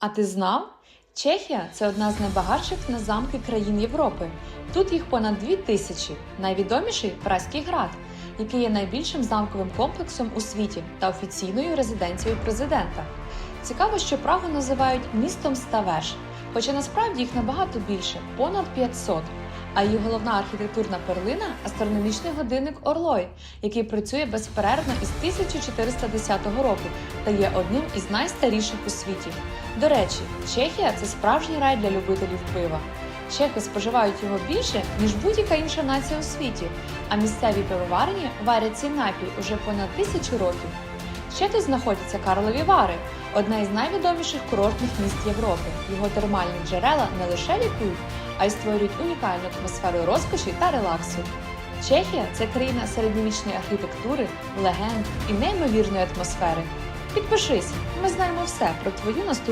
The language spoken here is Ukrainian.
А ти знав? Чехія це одна з найбагатших на замки країн Європи. Тут їх понад дві тисячі. Найвідоміший Праський град, який є найбільшим замковим комплексом у світі та офіційною резиденцією президента. Цікаво, що Прагу називають містом Ставеш, хоча насправді їх набагато більше понад 500. А її головна архітектурна перлина астрономічний годинник Орлой, який працює безперервно із 1410 року та є одним із найстаріших у світі. До речі, Чехія це справжній рай для любителів пива. Чехи споживають його більше, ніж будь-яка інша нація у світі, а місцеві пивоварні варять цей напій уже понад тисячу років. Ще тут знаходяться Карлові Вари, одне із найвідоміших курортних міст Європи. Його термальні джерела не лише лікують, а й створюють унікальну атмосферу розкоші та релаксу. Чехія це країна середньовічної архітектури, легенд і неймовірної атмосфери. Підпишись, ми знаємо все про твою наступну.